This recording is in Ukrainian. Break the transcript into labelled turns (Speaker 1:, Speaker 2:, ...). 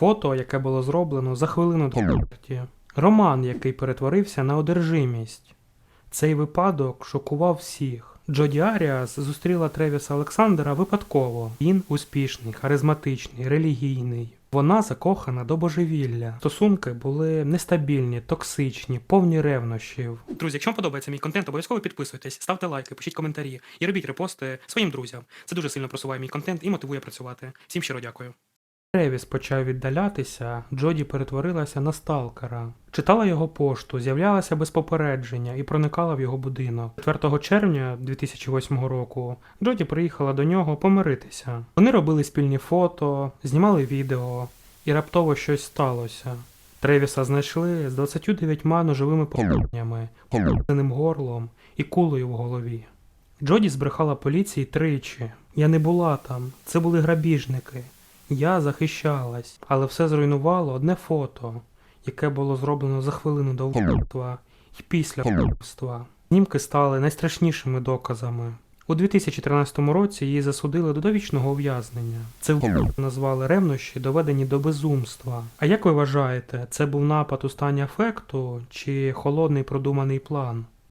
Speaker 1: Фото, яке було зроблено за хвилину до смерті. Роман, який перетворився на одержимість. Цей випадок шокував всіх. Джоді Аріас зустріла Тревіса Олександра випадково. Він успішний, харизматичний, релігійний. Вона закохана до божевілля. Стосунки були нестабільні, токсичні, повні ревнощів. Друзі, якщо вам подобається мій контент, обов'язково підписуйтесь, ставте лайки, пишіть коментарі і робіть репости своїм друзям. Це дуже сильно просуває мій контент і мотивує працювати. Всім щиро дякую. Тревіс почав віддалятися, Джоді перетворилася на сталкера. Читала його пошту, з'являлася без попередження і проникала в його будинок. 4 червня 2008 року Джоді приїхала до нього помиритися. Вони робили спільні фото, знімали відео, і раптово щось сталося. Тревіса знайшли з 29 ножовими пораненнями, побитим горлом і кулею в голові. Джоді збрехала поліції тричі. Я не була там, це були грабіжники. Я захищалась, але все зруйнувало одне фото, яке було зроблено за хвилину до вбивства і після вбивства. Знімки стали найстрашнішими доказами. У 2013 році її засудили до довічного ув'язнення. Це назвали ревнощі, доведені до безумства. А як ви вважаєте, це був напад у стані афекту чи холодний продуманий план?